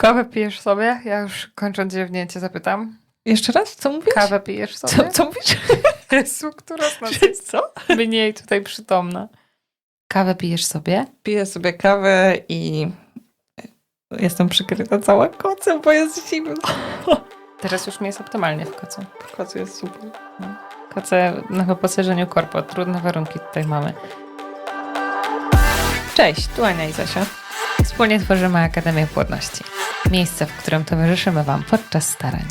Kawę pijesz sobie? Ja już kończąc dziewnięcie zapytam. Jeszcze raz? Co mówisz? Kawę pijesz sobie? Co, co mówisz? Jezu, która z nas jest Co? mniej tutaj przytomna. Kawę pijesz sobie? Piję sobie kawę i jestem przykryta cała kocem, bo jest zimno. Teraz już mi jest optymalnie w kocu. Koc jest super. Koce na wyposażeniu korpo. Trudne warunki tutaj mamy. Cześć, tu Ania i Zosia. Wspólnie tworzymy Akademię Płodności. Miejsce, w którym towarzyszymy Wam podczas starań.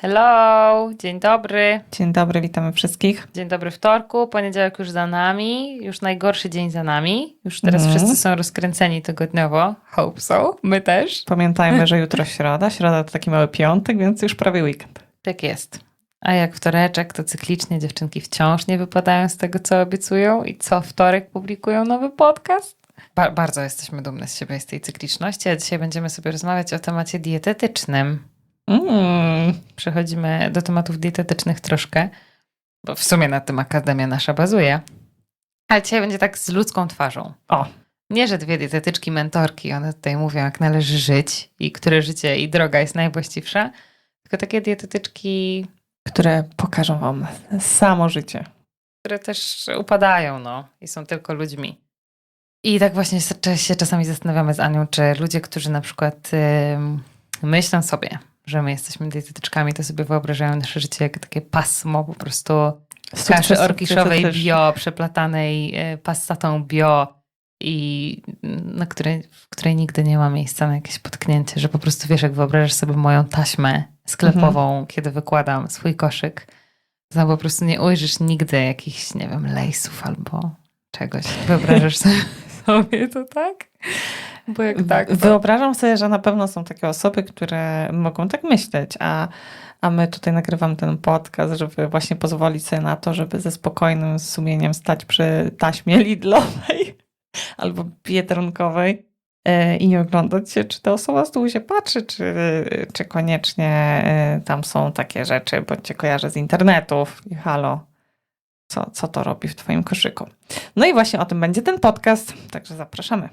Hello! Dzień dobry. Dzień dobry, witamy wszystkich. Dzień dobry wtorku. Poniedziałek już za nami. Już najgorszy dzień za nami. Już teraz Mhm. wszyscy są rozkręceni tygodniowo. Hope so. My też. Pamiętajmy, że jutro środa. Środa to taki mały piątek, więc już prawie weekend. Tak jest. A jak wtoreczek, to cyklicznie dziewczynki wciąż nie wypadają z tego, co obiecują i co wtorek publikują nowy podcast. Ba- bardzo jesteśmy dumne z siebie z tej cykliczności, a dzisiaj będziemy sobie rozmawiać o temacie dietetycznym. Mm. Przechodzimy do tematów dietetycznych troszkę, bo w sumie na tym Akademia nasza bazuje. Ale dzisiaj będzie tak z ludzką twarzą. O, Nie, że dwie dietetyczki, mentorki, one tutaj mówią, jak należy żyć i które życie i droga jest najwłaściwsza, tylko takie dietetyczki które pokażą wam samo życie. które też upadają, no, i są tylko ludźmi. I tak właśnie się czasami zastanawiamy z Anią, czy ludzie, którzy na przykład ym, myślą sobie, że my jesteśmy dietetyczkami, to sobie wyobrażają nasze życie jak takie pasmo po prostu kaszy orkiszowej bio, przeplatanej y, passatą bio i mm, na której, w której nigdy nie ma miejsca na jakieś potknięcie, że po prostu wiesz, jak wyobrażasz sobie moją taśmę sklepową, kiedy wykładam swój koszyk, to po prostu nie ujrzysz nigdy jakichś, nie wiem, lejsów albo czegoś. Wyobrażasz sobie, to tak? Bo jak tak, to... Wyobrażam sobie, że na pewno są takie osoby, które mogą tak myśleć, a, a my tutaj nagrywam ten podcast, żeby właśnie pozwolić sobie na to, żeby ze spokojnym sumieniem stać przy taśmie Lidlowej albo biedronkowej e, i nie oglądać się, czy ta osoba z tyłu się patrzy, czy, czy koniecznie e, tam są takie rzeczy, bo cię kojarzę z internetów i halo, co, co to robi w twoim koszyku. No i właśnie o tym będzie ten podcast, także zapraszamy.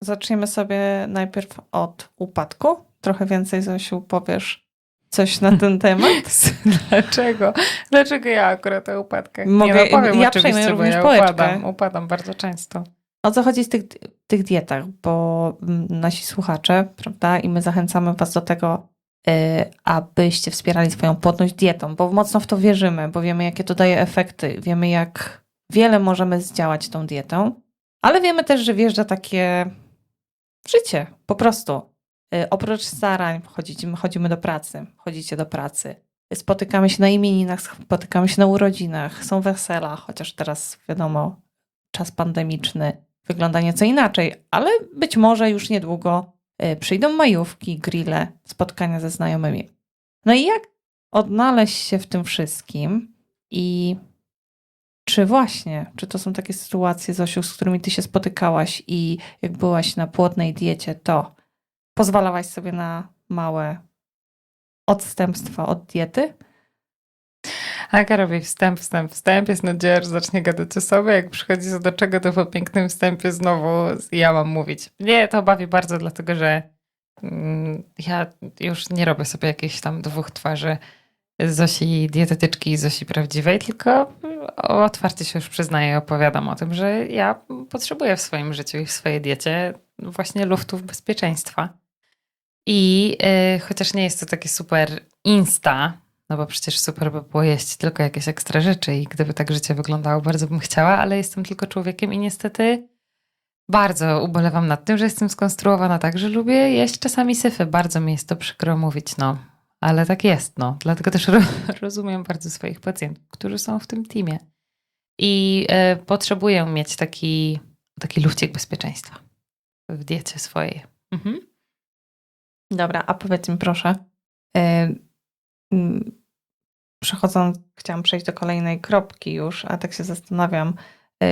Zaczniemy sobie najpierw od upadku. Trochę więcej, Zosiu, powiesz coś na ten temat? Dlaczego? Dlaczego ja akurat o upadkach? Mogę- nie, no powiem ja przejmę bo również ja upadam, upadam bardzo często. O co chodzi z tych, tych dietach? Bo mm, nasi słuchacze, prawda, i my zachęcamy Was do tego, abyście wspierali swoją płodność dietą, bo mocno w to wierzymy, bo wiemy, jakie to daje efekty, wiemy, jak wiele możemy zdziałać tą dietą, ale wiemy też, że wjeżdża takie życie, po prostu. Y, Oprócz starań chodzimy, chodzimy do pracy, chodzicie do pracy, spotykamy się na imieninach, spotykamy się na urodzinach, są wesela, chociaż teraz wiadomo, czas pandemiczny wygląda nieco inaczej, ale być może już niedługo y, przyjdą majówki, grille, spotkania ze znajomymi. No i jak odnaleźć się w tym wszystkim i czy właśnie, czy to są takie sytuacje, Zosiu, z którymi ty się spotykałaś i jak byłaś na płodnej diecie, to pozwalałaś sobie na małe odstępstwa od diety? Aga robi wstęp, wstęp, wstęp, jest nadzieja, że zacznie gadać o sobie. Jak przychodzi do czego, to po pięknym wstępie znowu ja mam mówić. Mnie to bawi bardzo, dlatego że mm, ja już nie robię sobie jakichś tam dwóch twarzy Zosi dietetyczki i Zosi prawdziwej, tylko otwarcie się już przyznaję i opowiadam o tym, że ja potrzebuję w swoim życiu i w swojej diecie właśnie luftów bezpieczeństwa. I y, chociaż nie jest to takie super insta, no bo przecież super by było jeść tylko jakieś ekstra rzeczy i gdyby tak życie wyglądało, bardzo bym chciała, ale jestem tylko człowiekiem i niestety bardzo ubolewam nad tym, że jestem skonstruowana tak, że lubię jeść czasami syfy. Bardzo mi jest to przykro mówić, no. Ale tak jest, no. Dlatego też ro rozumiem bardzo swoich pacjentów, którzy są w tym teamie. I e, potrzebuję mieć taki, taki lufcik bezpieczeństwa w diecie swojej. Mhm. Dobra, a powiedz mi proszę, mm, przechodząc, chciałam przejść do kolejnej kropki już, a tak się zastanawiam, yy,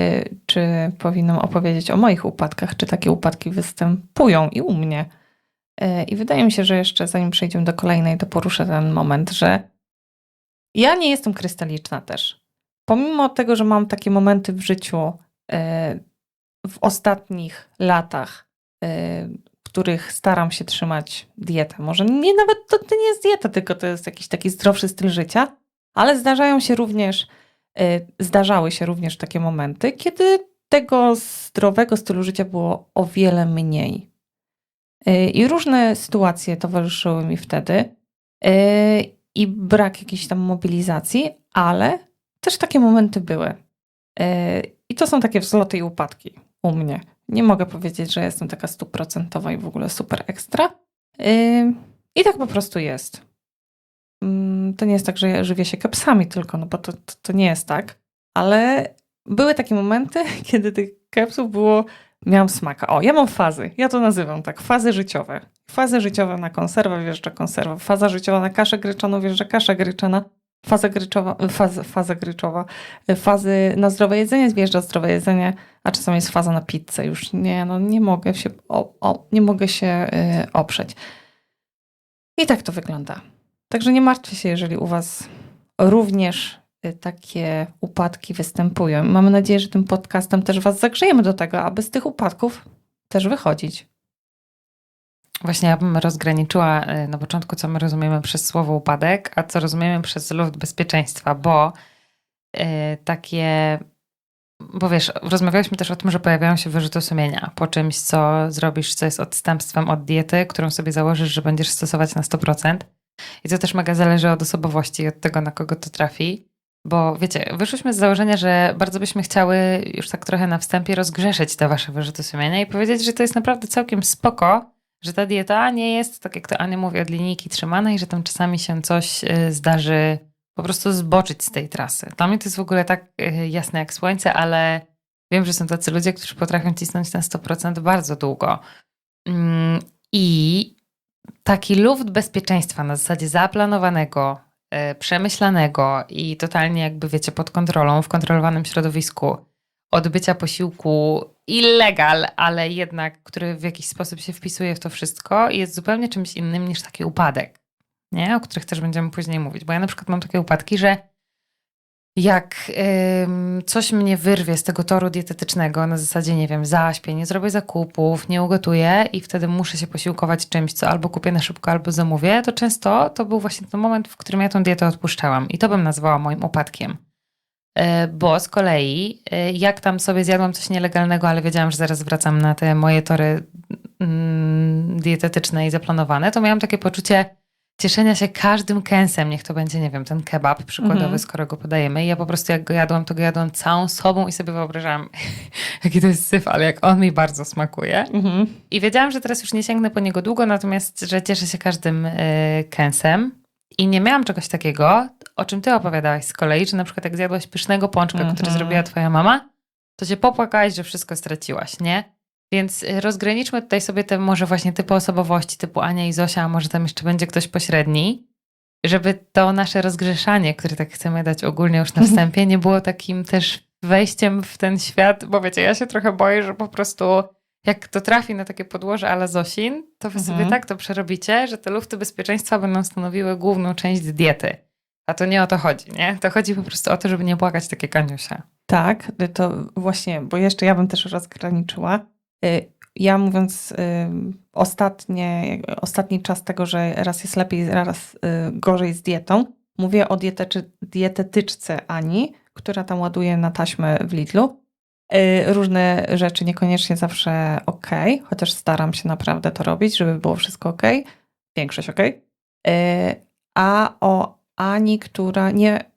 czy powinnam opowiedzieć o moich upadkach, czy takie upadki występują i u mnie. Yy, I wydaje mi się, że jeszcze zanim przejdziemy do kolejnej, to poruszę ten moment, że ja nie jestem krystaliczna też. Pomimo tego, że mam takie momenty w życiu yy, w ostatnich latach, których staram się trzymać dietę. Może nie nawet to, to nie jest dieta, tylko to jest jakiś taki zdrowszy styl życia, ale zdarzają się również, y, zdarzały się również takie momenty, kiedy tego zdrowego stylu życia było o wiele mniej. Y, I różne sytuacje towarzyszyły mi wtedy y, i brak jakiejś tam mobilizacji, ale też takie momenty były. I to są takie wzloty i upadki u mnie. Nie mogę powiedzieć, że jestem taka stuprocentowa i w ogóle super ekstra. I tak po prostu jest. Mm, to nie jest tak, że ja żywię się kepsami tylko, no bo to, to, to nie jest tak. Ale były takie momenty, kiedy tych kepsów było, miałam smaka. O, ja mam fazy, ja to nazywam tak, fazy życiowe. Fazy życiowe na konserwę wjeżdża konserwa, faza życiowa na kaszę gryczaną wjeżdża kasza gryczana, faza gryczowa, faza, gryczowa, fazy na zdrowe jedzenie wjeżdża zdrowe jedzenie, a czasami jest faza na pizzę. Już nie, no nie mogę się, o, o, nie mogę się y, oprzeć. I tak to wygląda. Także nie martwcie się, jeżeli u Was również y, takie upadki występują. Mamy nadzieję, że tym podcastem też Was zagrzejemy do tego, aby z tych upadków też wychodzić. Właśnie ja bym rozgraniczyła y, na początku, co my rozumiemy przez słowo upadek, a co rozumiemy przez luft bezpieczeństwa, bo yy, takie. Bo wiesz, rozmawialiśmy też o tym, że pojawiają się wyrzuty sumienia po czymś, co zrobisz, co jest odstępstwem od diety, którą sobie założysz, że będziesz stosować na 100%. I to też mega zależy od osobowości i od tego, na kogo to trafi. Bo wiecie, wyszłyśmy z założenia, że bardzo byśmy chciały już tak trochę na wstępie rozgrzeszyć te wasze wyrzuty sumienia i powiedzieć, że to jest naprawdę całkiem spoko, że ta dieta nie jest, tak jak to Ania mówi, od linijki trzymana i że tam czasami się coś y, zdarzy po prostu zboczyć z tej trasy. Dla mnie to jest w ogóle tak y, jasne jak słońce, ale wiem, że są tacy ludzie, którzy potrafią cisnąć na 100% bardzo długo. Mm, I taki luft bezpieczeństwa na zasadzie zaplanowanego, yy, przemyślanego i totalnie jakby wiecie pod kontrolą, w kontrolowanym środowisku odbycia posiłku illegal, ale jednak, który w jakiś sposób się wpisuje w to wszystko jest zupełnie czymś innym niż taki upadek, nie? o których też będziemy później mówić. Bo ja na przykład mam takie upadki, że jak ym, coś mnie wyrwie z tego toru dietetycznego, na zasadzie, nie wiem, zaśpię, nie zrobię zakupów, nie ugotuję i wtedy muszę się posiłkować czymś, co albo kupię na szybko, albo zamówię, to często to był właśnie ten moment, w którym ja tą dietę odpuszczałam. I to bym nazwała moim upadkiem. Yy, bo z kolei, yy, jak tam sobie zjadłam coś nielegalnego, ale wiedziałam, że zaraz wracam na te moje tory yy, dietetyczne i zaplanowane, to miałam takie poczucie, cieszenia się każdym kęsem, niech to będzie, nie wiem, ten kebab przykładowy, mhm. skoro go podajemy. I ja po prostu jak go jadłam, to go jadłam całą sobą i sobie wyobrażałam, jaki to jest syf, ale jak on mi bardzo smakuje. Mhm. I wiedziałam, że teraz już nie sięgnę po niego długo, natomiast, że cieszę się każdym y, kęsem. I nie miałam czegoś takiego, o czym ty opowiadałaś z kolei, że na przykład jak zjadłaś pysznego pączka, mhm. który zrobiła twoja mama, to się popłakałaś, że wszystko straciłaś, nie? Więc y, rozgraniczmy tutaj sobie te może właśnie typy osobowości, typu Ania i Zosia, a może tam jeszcze będzie ktoś pośredni, żeby to nasze rozgrzeszanie, które tak chcemy dać ogólnie już na wstępie, nie było takim też wejściem w ten świat, bo wiecie, ja się trochę boję, że po prostu jak to trafi na takie podłoże ala Zosin, to wy mhm. sobie tak to przerobicie, że te lufty bezpieczeństwa będą stanowiły główną część diety. A to nie o to chodzi, nie? To chodzi po prostu o to, żeby nie płakać takie kaniusia. Tak, to właśnie, bo jeszcze ja bym też rozgraniczyła Y, ja mówiąc y, ostatnie, ostatni czas tego, że raz jest lepiej, raz y, gorzej z dietą, mówię o dietetyczce Ani, która tam ładuje na taśmę w Lidlu. Różne rzeczy niekoniecznie zawsze ok, chociaż staram się naprawdę to robić, żeby było wszystko ok. Większość ok. A o Ani, która nie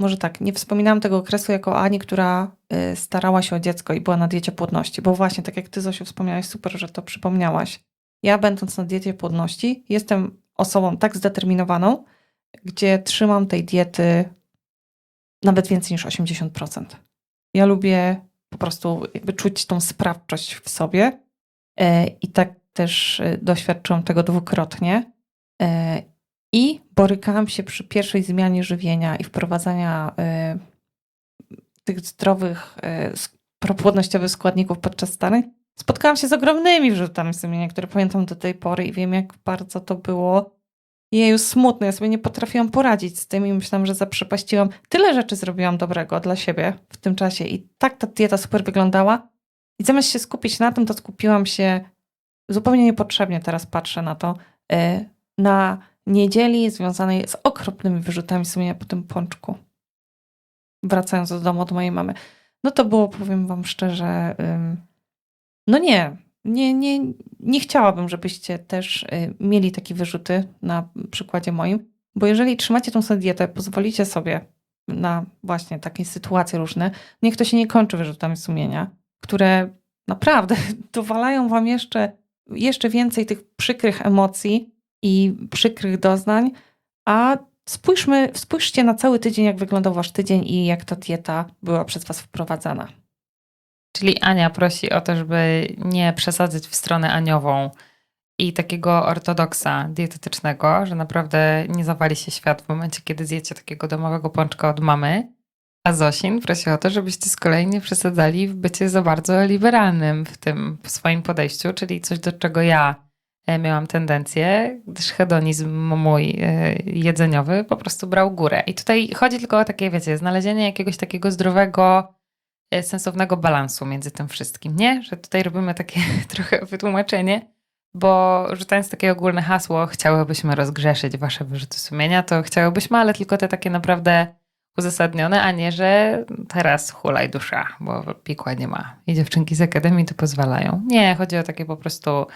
może tak, nie wspominałam tego okresu jako Ani, która y, starała się o dziecko i była na diecie płodności, bo właśnie tak jak ty Zosiu wspomniałaś, super, że to przypomniałaś. Ja będąc na diecie płodności jestem osobą tak zdeterminowaną, gdzie trzymam tej diety nawet więcej niż 80%. Ja lubię po prostu jakby czuć tą sprawczość w sobie y, i tak też y, doświadczyłam tego dwukrotnie i borykałam się przy pierwszej zmianie żywienia i wprowadzania y, tych zdrowych, y, propłodnościowych składników podczas starań. Spotkałam się z ogromnymi wrzutami sumienia, które pamiętam do tej pory i wiem, jak bardzo to było jeju smutne. Ja sobie nie potrafiłam poradzić z tym i myślałam, że zaprzepaściłam. Tyle rzeczy zrobiłam dobrego dla siebie w tym czasie i tak ta dieta super wyglądała. I zamiast się skupić na tym, to skupiłam się zupełnie niepotrzebnie teraz patrzę na to, e, na niedzieli związanej z okropnymi wyrzutami sumienia po tym pączku. Wracając do domu od mojej mamy. No to było, powiem wam szczerze, no nie, nie, nie, nie chciałabym, żebyście też y, mieli takie wyrzuty na przykładzie moim, bo jeżeli trzymacie tą sobie dietę, pozwolicie sobie na właśnie takie sytuacje różne, niech to się nie kończy wyrzutami sumienia, które naprawdę dowalają wam jeszcze, jeszcze więcej tych przykrych emocji i przykrych doznań, a spójrzmy, spójrzcie na cały tydzień, jak wyglądał wasz tydzień i jak ta dieta była przez was wprowadzana. Czyli Ania prosi o to, żeby nie przesadzać w stronę aniową i takiego ortodoksa dietetycznego, że naprawdę nie zawali się świat w momencie, kiedy zjecie takiego domowego pączka od mamy. A Zosin prosi o to, żebyście z kolei nie przesadzali w bycie za bardzo liberalnym w tym swoim podejściu, czyli coś, do czego ja miałam tendencję, gdyż hedonizm mój e, jedzeniowy po prostu brał górę. I tutaj chodzi tylko o takie, wiecie, znalezienie jakiegoś takiego zdrowego, e, sensownego balansu między tym wszystkim, nie? Że tutaj robimy takie trochę wytłumaczenie, bo rzucając takie ogólne hasło, chciałybyśmy rozgrzeszyć wasze wyrzuty sumienia, to chciałybyśmy, ale tylko te takie naprawdę uzasadnione, a nie, że teraz hulaj dusza, bo pikła nie ma. I dziewczynki z akademii to pozwalają. Nie, chodzi o takie po prostu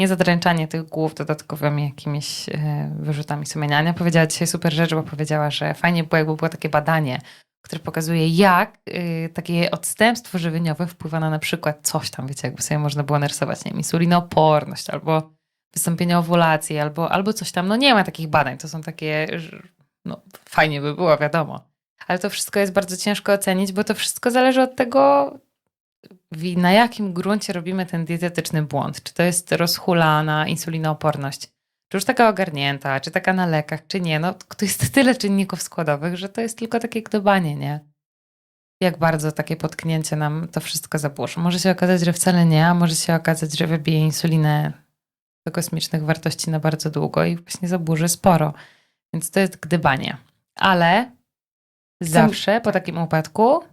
niezadręczanie tych głów dodatkowymi jakimiś e, wyrzutami sumienia. Ania powiedziała dzisiaj super rzecz, bo powiedziała, że fajnie było, jakby było takie badanie, które pokazuje, jak y, takie odstępstwo żywieniowe wpływa na na przykład coś tam, wiecie, jakby sobie można było narysować, nie wiem, insulinooporność albo wystąpienie owulacji, albo, albo coś tam. No nie ma takich badań, to są takie, no fajnie by było, wiadomo. Ale to wszystko jest bardzo ciężko ocenić, bo to wszystko zależy od tego, na jakim gruncie robimy ten dietetyczny błąd. Czy to jest rozhulana insulinooporność, czy już taka ogarnięta, czy taka na lekach, czy nie. No, to jest tyle czynników składowych, że to jest tylko takie gdybanie, nie? Jak bardzo takie potknięcie nam to wszystko zaburzy. Może się okazać, że wcale nie, a może się okazać, że wybije insulinę do kosmicznych wartości na bardzo długo i właśnie zaburzy sporo. Więc to jest gdybanie. Ale zawsze po takim upadku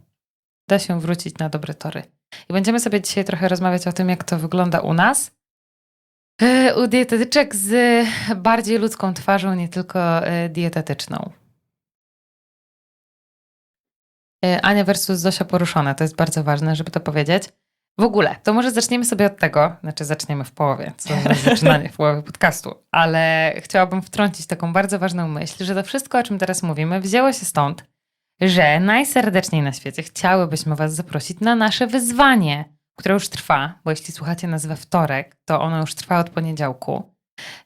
da się wrócić na dobre tory. I będziemy sobie dzisiaj trochę rozmawiać o tym, jak to wygląda u nas. E, U dietetyczek z bardziej ludzką twarzą, nie tylko e, dietetyczną. E, Ania versus Zosia poruszone, to jest bardzo ważne, żeby to powiedzieć. W ogóle, to może zaczniemy sobie od tego, znaczy zaczniemy w połowie, co za zaczynanie w połowie podcastu, ale chciałabym wtrącić taką bardzo ważną myśl, że to wszystko, o czym teraz mówimy, wzięło się stąd, że najserdeczniej na świecie chciałybyśmy Was zaprosić na nasze wyzwanie, które już trwa, bo jeśli słuchacie nas we wtorek, to ono już trwa od poniedziałku.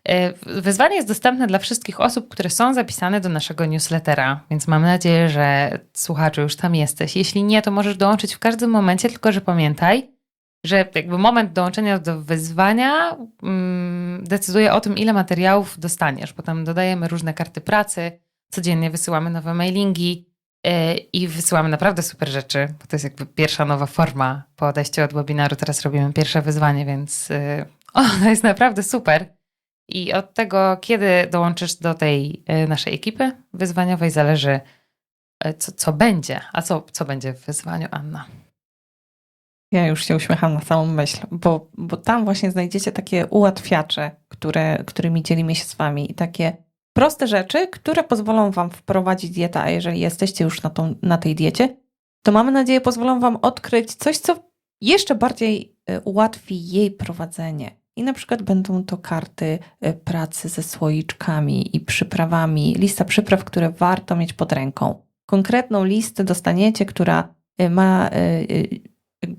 E, Wyzwanie jest dostępne dla wszystkich osób, które są zapisane do naszego newslettera, więc mam nadzieję, że słuchaczu już tam jesteś. Jeśli nie, to możesz dołączyć w każdym momencie, tylko że pamiętaj, że jakby moment dołączenia do wyzwania mm, decyduje o tym, ile materiałów dostaniesz. Potem dodajemy różne karty pracy, codziennie wysyłamy nowe mailingi i wysyłamy naprawdę super rzeczy, bo to jest jakby pierwsza nowa forma po odejściu od webinaru. Teraz robimy pierwsze wyzwanie, więc yy, ono jest naprawdę super. I od tego, kiedy dołączysz do tej yy, naszej ekipy wyzwaniowej, zależy, co, co będzie. A co, co będzie w wyzwaniu, Anna? Ja już się uśmiecham na samą myśl, bo, bo tam właśnie znajdziecie takie ułatwiacze, które, którymi dzielimy się z wami i takie proste rzeczy, które pozwolą wam wprowadzić dietę, a jeżeli jesteście już na, tą, na tej diecie, to mamy nadzieję pozwolą wam odkryć coś, co jeszcze bardziej y, ułatwi jej prowadzenie. I na przykład będą to karty y, pracy ze słoiczkami i przyprawami, lista przypraw, które warto mieć pod ręką. Konkretną listę dostaniecie, która y, ma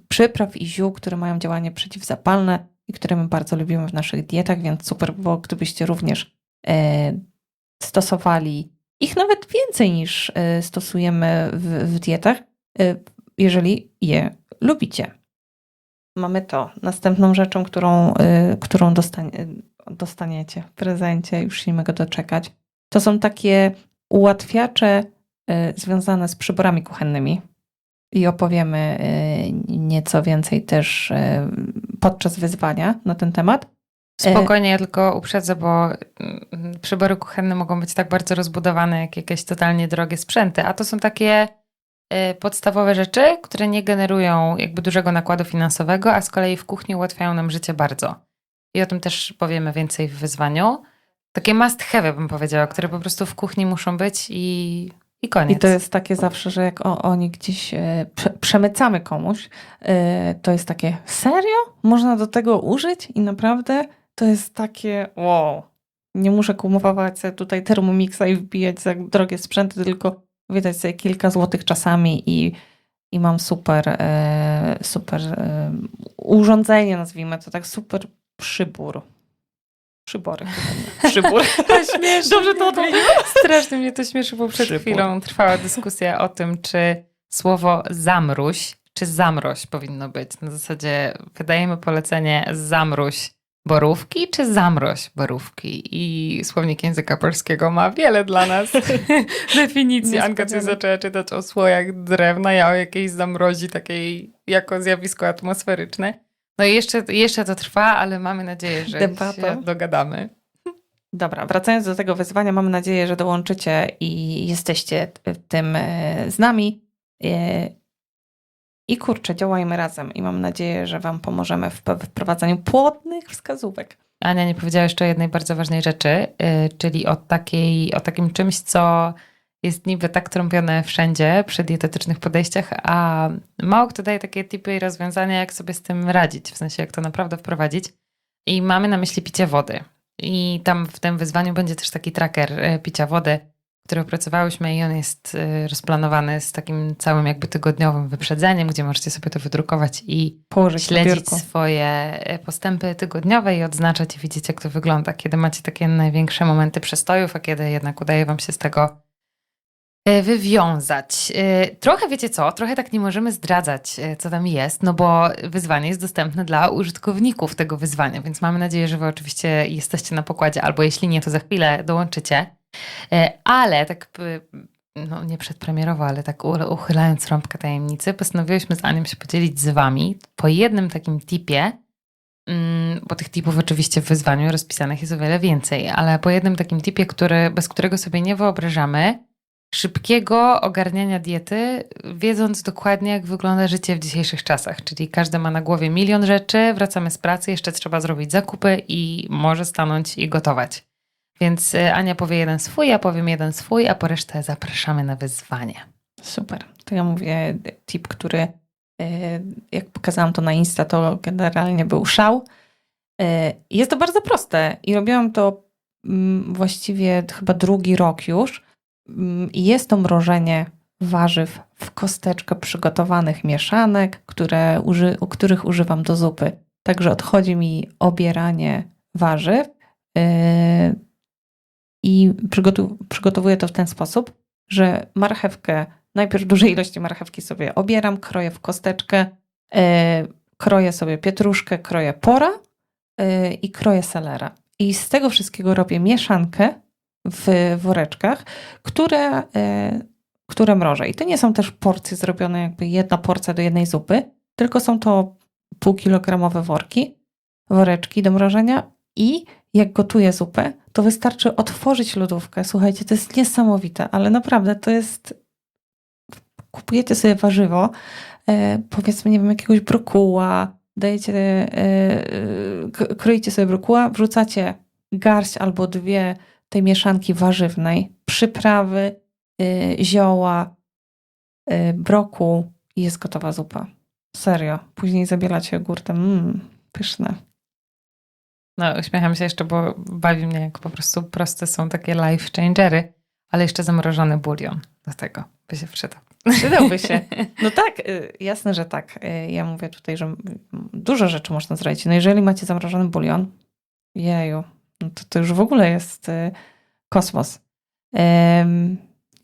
przypraw i ziół, które mają działanie przeciwzapalne i które my bardzo lubimy w naszych dietach, więc super by było, gdybyście również e, stosowali ich nawet więcej niż e, stosujemy w, w dietach, e, jeżeli je lubicie. Mamy to. Następną rzeczą, którą, e, którą dostanie, dostaniecie w prezencie, już nie mogę doczekać, to są takie ułatwiacze związane z przyborami kuchennymi i opowiemy y, nieco więcej też y, podczas wyzwania na ten temat. Spokojnie, ja tylko uprzedzę, bo mm, przybory kuchenne mogą być tak bardzo rozbudowane jak jakieś totalnie drogie sprzęty, a to są takie y, podstawowe rzeczy, które nie generują jakby dużego nakładu finansowego, a z kolei w kuchni ułatwiają nam życie bardzo. i o tym też powiemy więcej w wyzwaniu. Takie must have, bym powiedziała, które po prostu w kuchni muszą być i, i koniec. I to jest takie zawsze, że jak o, oni gdzieś e, prze, przemycamy komuś, e, to jest takie, serio? Można do tego użyć? I naprawdę to jest takie, wow. Nie muszę kupować sobie tutaj Thermomixa i wbijać za drogie sprzęty, tylko wydać sobie kilka złotych czasami i, i mam super, e, super e, urządzenie, nazwijmy to tak, super przybór. Przybory. Przybór. śmieszne. Dobrze to odmieniłam? Strasznie mnie to śmieszy, bo przed Przybór. chwilą trwała dyskusja o tym, czy słowo zamruś, czy zamroź powinno być. Na zasadzie wydajemy polecenie zamruś borówki, czy zamroź borówki. I słownik języka polskiego ma wiele dla nas definicji. Anka coś zaczęła czytać o słojach drewna, ja o jakiejś zamrozi takiej jako zjawisko atmosferyczne. No i jeszcze, jeszcze to trwa, ale mamy nadzieję, że Debata. się dogadamy. Dobra, wracając do tego wyzwania, mam nadzieję, że dołączycie i jesteście w tym e, z nami. I kurczę, działajmy razem i mam nadzieję, że Wam pomożemy w wprowadzaniu płodnych wskazówek. Ania nie powiedziała jeszcze o jednej bardzo ważnej rzeczy, yy, czyli o, takiej, o takim czymś, co jest niby tak trąbione wszędzie przy dietetycznych podejściach, a mało kto daje takie tipy i rozwiązania, jak sobie z tym radzić, w sensie jak to naprawdę wprowadzić. I mamy na myśli picie wody. I tam w tym wyzwaniu będzie też taki tracker yy, picia wody, który opracowałyśmy i on jest yy, rozplanowany z takim całym jakby tygodniowym wyprzedzeniem, gdzie możecie sobie to wydrukować i Położyć śledzić swoje e, postępy tygodniowe i odznaczać i widzieć, jak to wygląda, kiedy macie takie największe momenty przestojów, a kiedy jednak udaje wam się z tego e, wywiązać. E, Trochę wiecie co, trochę tak nie możemy zdradzać, co tam jest, no bo wyzwanie jest dostępne dla użytkowników tego wyzwania, więc mamy nadzieję, że wy oczywiście jesteście na pokładzie, albo jeśli nie, to za chwilę dołączycie. E, Ale tak no nie przedpremierowo, ale tak uchylając rąbkę tajemnicy, postanowiłyśmy z Anią się podzielić z wami po jednym takim tipie, mm, bo tych tipów oczywiście w wyzwaniu rozpisanych jest o wiele więcej, ale po jednym takim tipie, który, bez którego sobie nie wyobrażamy, szybkiego ogarniania diety, wiedząc dokładnie, jak wygląda życie w dzisiejszych czasach. Czyli każdy ma na głowie milion rzeczy, wracamy z pracy, jeszcze trzeba zrobić zakupy i może stanąć i gotować. Więc y, Ania powie jeden swój, ja powiem jeden swój, a po resztę zapraszamy na wyzwanie. Super. To ja mówię tip, który e, jak pokazałam to na Insta, to generalnie był szał. E, Jest to bardzo proste i robiłam to mm, właściwie chyba drugi rok już. Mm, jest to mrożenie warzyw w kosteczkę przygotowanych mieszanek, które uży, których używam do zupy. Także odchodzi mi obieranie warzyw i przygotowuję to w ten sposób, że marchewkę najpierw duże ilości marchewki sobie obieram, kroję w kosteczkę, e, kroję sobie pietruszkę, kroję pora e, i kroję selera. I z tego wszystkiego robię mieszankę w woreczkach, które, e, które mrożę. I to nie są też porcje zrobione jakby jedna porcja do jednej zupy, tylko są to półkilogramowe worki, woreczki do mrożenia i jak gotuję zupę, to wystarczy otworzyć lodówkę. Słuchajcie, to jest niesamowite, ale naprawdę to jest kupujecie sobie warzywo, e, powiedzmy, nie wiem, jakiegoś brokuła, dajecie, e, e, kroicie sobie brokuła, wrzucacie garść albo dwie tej mieszanki warzywnej, przyprawy, zioła, brokuł i jest gotowa zupa. Serio. Później zabielacie jogurtem. Mmm, pyszne. No, uśmiecham się jeszcze, bo bawi mnie, jak po prostu proste są takie life changery, ale jeszcze zamrożony bulion do tego by się przydał. Przydałby się. No tak, y, jasne, że tak. Y, Ja mówię tutaj, że dużo rzeczy można zrobić. No jeżeli macie zamrożony bulion, jeju, no to to już w ogóle jest y, kosmos.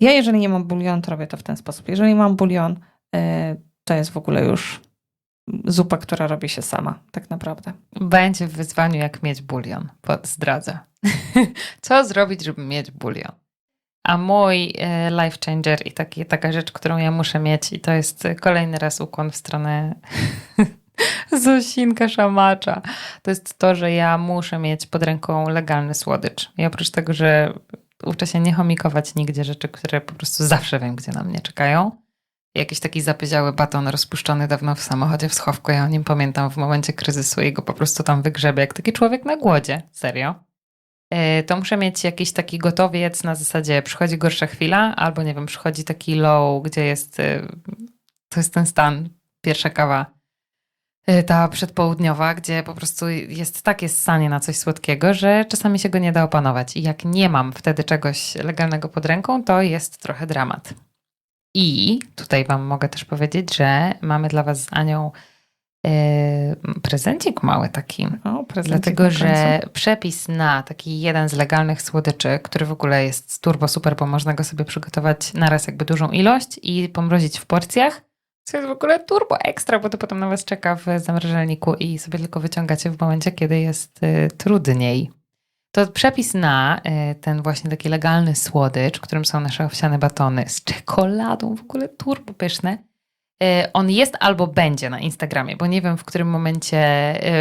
Ja jeżeli nie mam bulion, to robię to w ten sposób. Jeżeli mam bulion, to jest w ogóle już zupa, która robi się sama, tak naprawdę. Będzie w wyzwaniu, jak mieć bulion. Bo Zdradzę. Co zrobić, żeby mieć bulion? A mój e, life changer i taki, taka rzecz, którą ja muszę mieć, i to jest kolejny raz ukłon w stronę Zosinka Szamacza. To jest to, że ja muszę mieć pod ręką legalny słodycz. I oprócz tego, że uczę się nie chomikować nigdzie rzeczy, które po prostu zawsze wiem, gdzie na mnie czekają, Jakiś taki zapyziały baton rozpuszczony dawno w samochodzie w schowku. Ja o nim pamiętam w momencie kryzysu i go po prostu tam wygrzebie, jak taki człowiek na głodzie. Serio. E, To muszę mieć jakiś taki gotowiec na zasadzie przychodzi gorsza chwila, albo nie wiem, przychodzi taki low, gdzie jest, e, to jest ten stan, pierwsza kawa, e, ta przedpołudniowa, gdzie po prostu jest takie ssanie na coś słodkiego, że czasami się go nie da opanować. I jak nie mam wtedy czegoś legalnego pod ręką, to jest trochę dramat. I tutaj Wam mogę też powiedzieć, że mamy dla Was z Anią e, prezencik mały taki. O, prezencik Dlatego, że przepis na taki jeden z legalnych słodyczy, który w ogóle jest turbo super, bo można go sobie przygotować na raz jakby dużą ilość i pomrozić w porcjach, co jest w ogóle turbo ekstra, bo to potem na was czeka w zamrażalniku i sobie tylko wyciągacie w momencie, kiedy jest y, trudniej. To przepis na y, ten właśnie taki legalny słodycz, którym są nasze owsiane batony z czekoladą, w ogóle turbo pyszne. Y, On jest albo będzie na Instagramie, bo nie wiem w którym momencie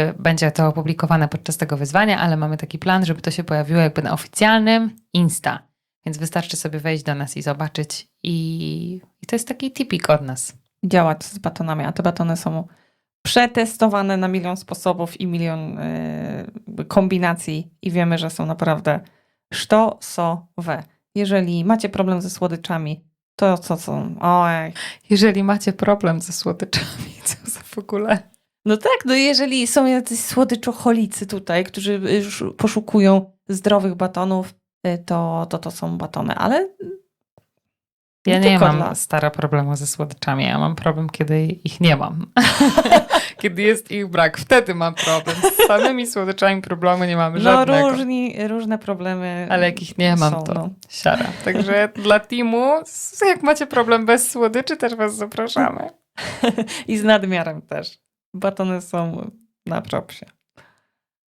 y, będzie to opublikowane podczas tego wyzwania, ale mamy taki plan, żeby to się pojawiło jakby na oficjalnym Insta. Więc wystarczy sobie wejść do nas i zobaczyć. I, i to jest taki tipik od nas. działać z batonami, a te batony są przetestowane na milion sposobów i milion y, kombinacji i wiemy, że są naprawdę sztosowe. Jeżeli macie problem ze słodyczami, to co są? Oj. Jeżeli macie problem ze słodyczami, co za w ogóle. No tak, no jeżeli są jacyś słodyczocholicy tutaj, którzy sz- poszukują zdrowych batonów, y, to to, to są batony, ale Ja nie tylko mam dla- stara problemu ze słodyczami. Ja mam problem, kiedy ich nie mam. kiedy jest ich brak, wtedy mam problem. Z samymi słodyczami problemu nie mamy No żadnego. różni, różne problemy. Ale jak ich nie mam, są, to no. siara. Także dla teamu, jak macie problem bez słodyczy, też was zapraszamy. I z nadmiarem też. Batony są na propsie.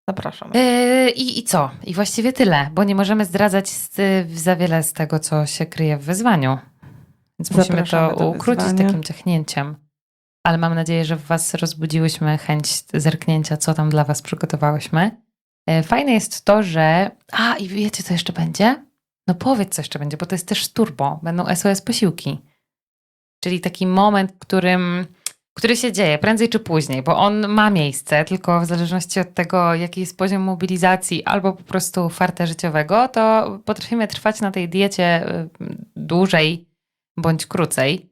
Zapraszamy. Yy, i, I co? I właściwie tyle, bo nie możemy zdradzać z, za wiele z tego, co się kryje w wyzwaniu. Więc musimy to ukrócić wyzwania. takim ciachnięciem. Ale mam nadzieję, że w Was rozbudziłyśmy chęć zerknięcia, co tam dla Was przygotowałyśmy. Yy, Fajne jest to, że. A, i wiecie, co jeszcze będzie? No powiedz, co jeszcze będzie, bo to jest też turbo. Będą SOS posiłki. Czyli taki moment, w którym, który się dzieje prędzej czy później, bo on ma miejsce, tylko w zależności od tego, jaki jest poziom mobilizacji albo po prostu farta życiowego, to potrafimy trwać na tej diecie y, dłużej bądź krócej.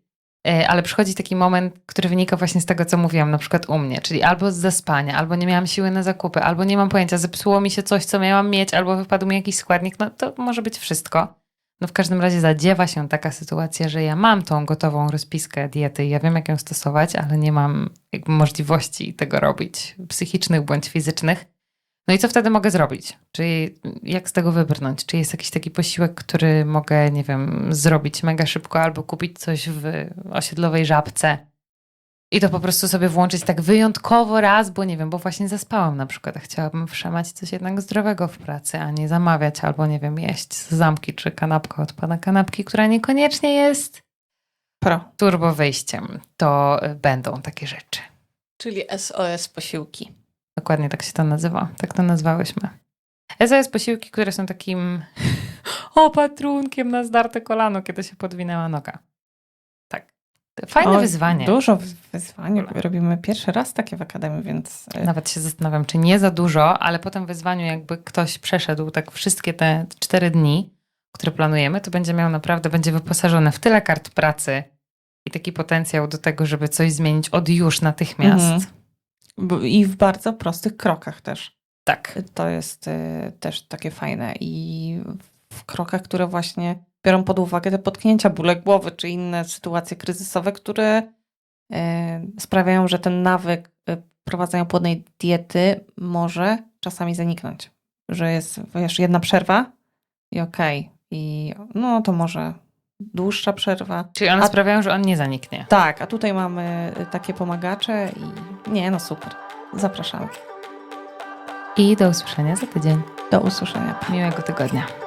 Y, Ale przychodzi taki moment, który wynika właśnie z tego, co mówiłam, na przykład u mnie, czyli albo z zaspania, albo nie miałam siły na zakupy, albo nie mam pojęcia, zepsuło mi się coś, co miałam mieć, albo wypadł mi jakiś składnik, no to może być wszystko. No w każdym razie zadziewa się taka sytuacja, że ja mam tą gotową rozpiskę diety ja wiem, jak ją stosować, ale nie mam możliwości tego robić, psychicznych bądź fizycznych. No i co wtedy mogę zrobić? Czyli jak z tego wybrnąć? Czy jest jakiś taki posiłek, który mogę, nie wiem, zrobić mega szybko albo kupić coś w osiedlowej żabce i to po prostu sobie włączyć tak wyjątkowo raz, bo nie wiem, bo właśnie zaspałam na przykład, a chciałabym wszemać coś jednak zdrowego w pracy, a nie zamawiać albo, nie wiem, jeść z zamki czy kanapka od pana kanapki, która niekoniecznie jest Pro. turbo wyjściem. To y, będą takie rzeczy. Czyli SOS posiłki. Dokładnie tak się to nazywa. Tak to nazwałyśmy. SOS posiłki, które są takim opatrunkiem na zdarte kolano, kiedy się podwinęła noga. Tak. Fajne O, wyzwanie. Dużo wy- wyzwań. Robimy pierwszy raz takie w Akademii, więc y, Nawet się zastanawiam, czy nie za dużo, ale po tym wyzwaniu, jakby ktoś przeszedł tak wszystkie te cztery dni, które planujemy, to będzie miał naprawdę, będzie wyposażony w tyle kart pracy i taki potencjał do tego, żeby coś zmienić od już natychmiast. Mhm. I w bardzo prostych krokach też. Tak. To jest y, też takie fajne. I w krokach, które właśnie biorą pod uwagę te potknięcia, bóle głowy czy inne sytuacje kryzysowe, które y, sprawiają, że ten nawyk y, prowadzenia płodnej diety może czasami zaniknąć. Że jest wiesz, jedna przerwa i okej. I no to może dłuższa przerwa. Czyli one A- sprawiają, że on nie zaniknie. Tak, a tutaj mamy takie pomagacze i nie, no super. Zapraszamy. I do usłyszenia za tydzień. Do usłyszenia. Miłego tygodnia.